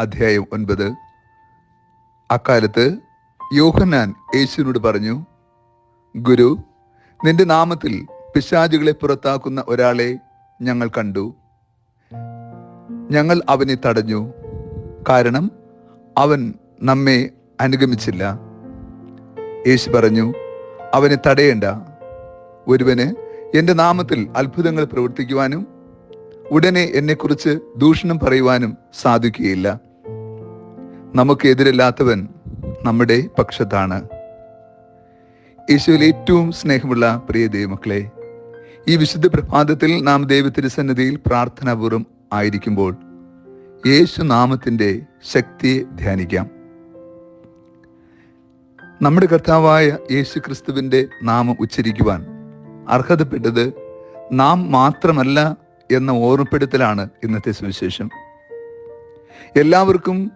അധ്യായം ഒൻപത്. അക്കാലത്ത് യോഹന്നാൻ യേശുവിനോട് പറഞ്ഞു ഗുരു നിന്റെ നാമത്തിൽ പിശാചുകളെ പുറത്താക്കുന്ന ഒരാളെ ഞങ്ങൾ കണ്ടു. ഞങ്ങൾ അവനെ തടഞ്ഞു. കാരണം അവൻ നമ്മെ അനുഗമിച്ചില്ല. യേശു പറഞ്ഞു അവനെ തടയേണ്ട. ഒരുവന് എന്റെ നാമത്തിൽ അത്ഭുതങ്ങൾ പ്രവർത്തിക്കുവാനും ഉടനെ എന്നെക്കുറിച്ച് ദൂഷണം പറയുവാനും സാധിക്കുകയില്ല. നമുക്ക് എതിരല്ലാത്തവൻ നമ്മുടെ പക്ഷത്താണ്. യേശുവിൽ ഏറ്റവും സ്നേഹമുള്ള പ്രിയ ദൈവമക്കളെ ഈ വിശുദ്ധ പ്രഭാതത്തിൽ നാം ദൈവത്തിന്റെ സന്നിധിയിൽ പ്രാർത്ഥനാപൂർവം ആയിരിക്കുമ്പോൾ യേശു നാമത്തിന്റെ ശക്തിയെ ധ്യാനിക്കാം. നമ്മുടെ കർത്താവായ യേശു ക്രിസ്തുവിന്റെ നാമം ഉച്ചരിക്കുവാൻ അർഹതപ്പെട്ടത് നാം മാത്രമല്ല എന്ന ഓർമ്മപ്പെടുത്തലാണ് ഇന്നത്തെ സുവിശേഷം. എല്ലാവർക്കും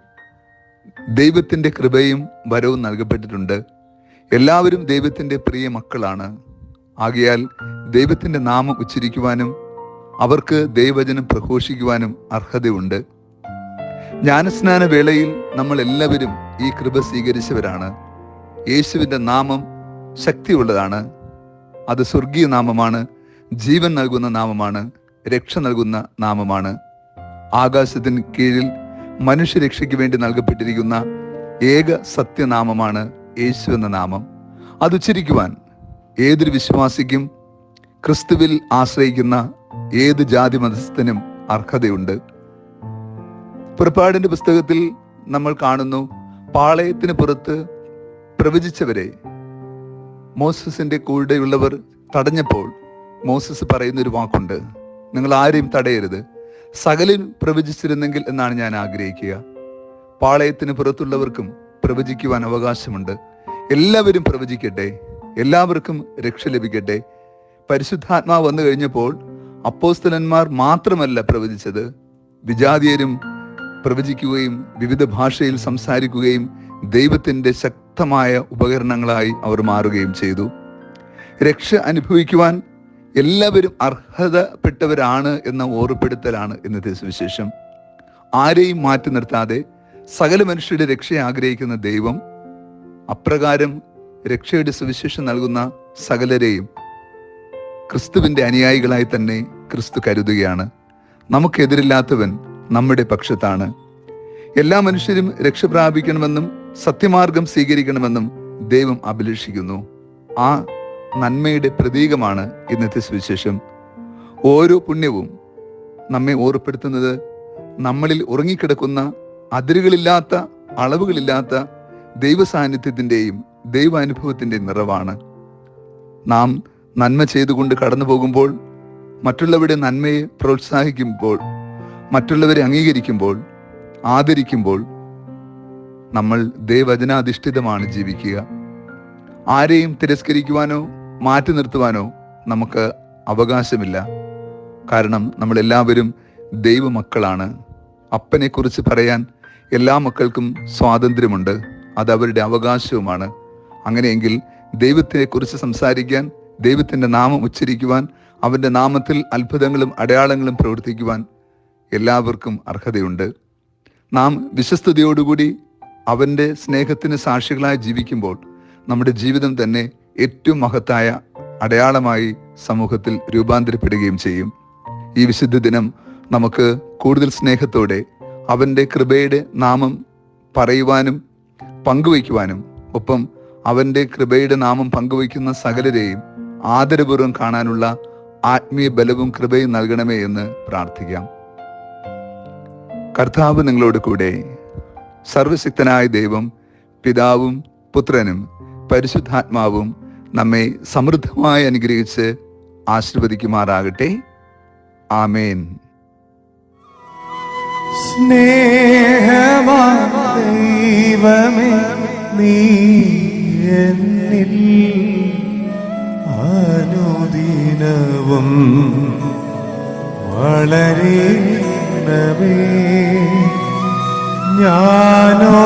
ദൈവത്തിന്റെ കൃപയും വരവും നൽകപ്പെട്ടിട്ടുണ്ട്. എല്ലാവരും ദൈവത്തിന്റെ പ്രിയ മക്കളാണ്. ആകയാൽ ദൈവത്തിന്റെ നാമം ഉച്ചരിക്കുവാനും അവർക്ക് ദൈവവചനം പ്രഘോഷിക്കുവാനും അർഹതയുണ്ട്. ജ്ഞാനസ്നാന വേളയിൽ നമ്മൾ എല്ലാവരും ഈ കൃപ സ്വീകരിച്ചവരാണ്. യേശുവിന്റെ നാമം ശക്തിയുള്ളതാണ്. അത് സ്വർഗീയ നാമമാണ് ജീവൻ നൽകുന്ന നാമമാണ് രക്ഷ നൽകുന്ന നാമമാണ്. ആകാശത്തിന് കീഴിൽ മനുഷ്യരക്ഷയ്ക്ക് വേണ്ടി നൽകപ്പെട്ടിരിക്കുന്ന ഏക സത്യനാമമാണ് യേശു എന്ന നാമം. അത് ഉച്ചരിക്കുവാൻ ഏതൊരു വിശ്വാസിക്കും ക്രിസ്തുവിൽ ആശ്രയിക്കുന്ന ഏത് ജാതി മതസ്ഥനും അർഹതയുണ്ട്. പുറപ്പാടിന്റെ പുസ്തകത്തിൽ നമ്മൾ കാണുന്നു പാളയത്തിന് പുറത്ത് പ്രവചിച്ചവരെ മോസസിന്റെ കൂടെയുള്ളവർ തടഞ്ഞപ്പോൾ മോസസ് പറയുന്നൊരു വാക്കുണ്ട്. നിങ്ങൾ ആരെയും തടയരുത്. സകലും പ്രവചിച്ചിരുന്നെങ്കിൽ എന്നാണ് ഞാൻ ആഗ്രഹിക്കുക. പാളയത്തിന് പുറത്തുള്ളവർക്കും പ്രവചിക്കുവാൻ അവകാശമുണ്ട്. എല്ലാവരും പ്രവചിക്കട്ടെ. എല്ലാവർക്കും രക്ഷ ലഭിക്കട്ടെ. പരിശുദ്ധാത്മാവ് വന്നു കഴിഞ്ഞപ്പോൾ അപ്പോസ്തലന്മാർ മാത്രമല്ല പ്രവചിച്ചത്. വിജാതീയരും പ്രവചിക്കുകയും വിവിധ ഭാഷയിൽ സംസാരിക്കുകയും ദൈവത്തിന്റെ ശക്തമായ ഉപകരണങ്ങളായി അവർ മാറുകയും ചെയ്തു. രക്ഷ അനുഭവിക്കുവാൻ എല്ലാവരും അർഹതപ്പെട്ടവരാണ് എന്ന ഓർപ്പെടുത്തലാണ് ഇന്നത്തെ സുവിശേഷം. ആരെയും മാറ്റി നിർത്താതെ സകല മനുഷ്യരുടെ രക്ഷയെ ആഗ്രഹിക്കുന്ന ദൈവം അപ്രകാരം രക്ഷയുടെ സുവിശേഷം നൽകുന്ന സകലരെയും ക്രിസ്തുവിന്റെ അനുയായികളായി തന്നെ ക്രിസ്തു കരുതുകയാണ്. നമുക്കെതിരില്ലാത്തവൻ നമ്മുടെ പക്ഷത്താണ്. എല്ലാ മനുഷ്യരും രക്ഷ പ്രാപിക്കണമെന്നും സത്യമാർഗം സ്വീകരിക്കണമെന്നും ദൈവം അഭിലഷിക്കുന്നു. ആ നന്മയുടെ പ്രതീകമാണ് ഇന്നത്തെ സുവിശേഷം. ഓരോ പുണ്യവും നമ്മെ ഓർപ്പെടുത്തുന്നത് നമ്മളിൽ ഉറങ്ങിക്കിടക്കുന്ന അതിരുകളില്ലാത്ത അളവുകളില്ലാത്ത ദൈവ സാന്നിധ്യത്തിന്റെയും ദൈവാനുഭവത്തിന്റെ നിറവാണ്. നാം നന്മ ചെയ്തുകൊണ്ട് കടന്നു പോകുമ്പോൾ മറ്റുള്ളവരുടെ നന്മയെ പ്രോത്സാഹിക്കുമ്പോൾ മറ്റുള്ളവരെ അംഗീകരിക്കുമ്പോൾ ആദരിക്കുമ്പോൾ നമ്മൾ ദൈവചനാധിഷ്ഠിതമാണ് ജീവിക്കുക. ആരെയും തിരസ്കരിക്കുവാനോ മാറ്റി നിർത്തുവാനോ നമുക്ക് അവകാശമില്ല. കാരണം നമ്മളെല്ലാവരും ദൈവമക്കളാണ്. അപ്പനെക്കുറിച്ച് പറയാൻ എല്ലാ മക്കൾക്കും സ്വാതന്ത്ര്യമുണ്ട്. അത് അവരുടെ അവകാശവുമാണ്. അങ്ങനെയെങ്കിൽ ദൈവത്തെക്കുറിച്ച് സംസാരിക്കാൻ ദൈവത്തിന്റെ നാമം ഉച്ചരിക്കുവാൻ അവന്റെ നാമത്തിൽ അത്ഭുതങ്ങളും അടയാളങ്ങളും പ്രവർത്തിക്കുവാൻ എല്ലാവർക്കും അർഹതയുണ്ട്. നാം വിശ്വസ്തയോടുകൂടി അവന്റെ സ്നേഹത്തിന് സാക്ഷികളായി ജീവിക്കുമ്പോൾ നമ്മുടെ ജീവിതം തന്നെ ഏറ്റവും മഹത്തായ അടയാളമായി സമൂഹത്തിൽ രൂപാന്തരപ്പെടുകയും ചെയ്യും. ഈ വിശുദ്ധ ദിനം നമുക്ക് കൂടുതൽ സ്നേഹത്തോടെ അവന്റെ കൃപയുടെ നാമം പറയുവാനും പങ്കുവയ്ക്കുവാനും ഒപ്പം അവന്റെ കൃപയുടെ നാമം പങ്കുവയ്ക്കുന്ന സകലരെയും ആദരപൂർവം കാണാനുള്ള ആത്മീയ ബലവും കൃപയും നൽകണമേ എന്ന് പ്രാർത്ഥിക്കാം. കർത്താവ് നിങ്ങളോട് കൂടെ സർവശക്തനായ ദൈവം പിതാവും പുത്രനും പരിശുദ്ധാത്മാവും നമ്മെ സമൃദ്ധമായി അനുഗ്രഹിച്ച് ആശീർവദിക്കുമാറാകട്ടെ. ആമേൻ. സ്നേഹമാ ദൈവമേ നീ എന്നിൽ അനുദിനവും ഞാനോ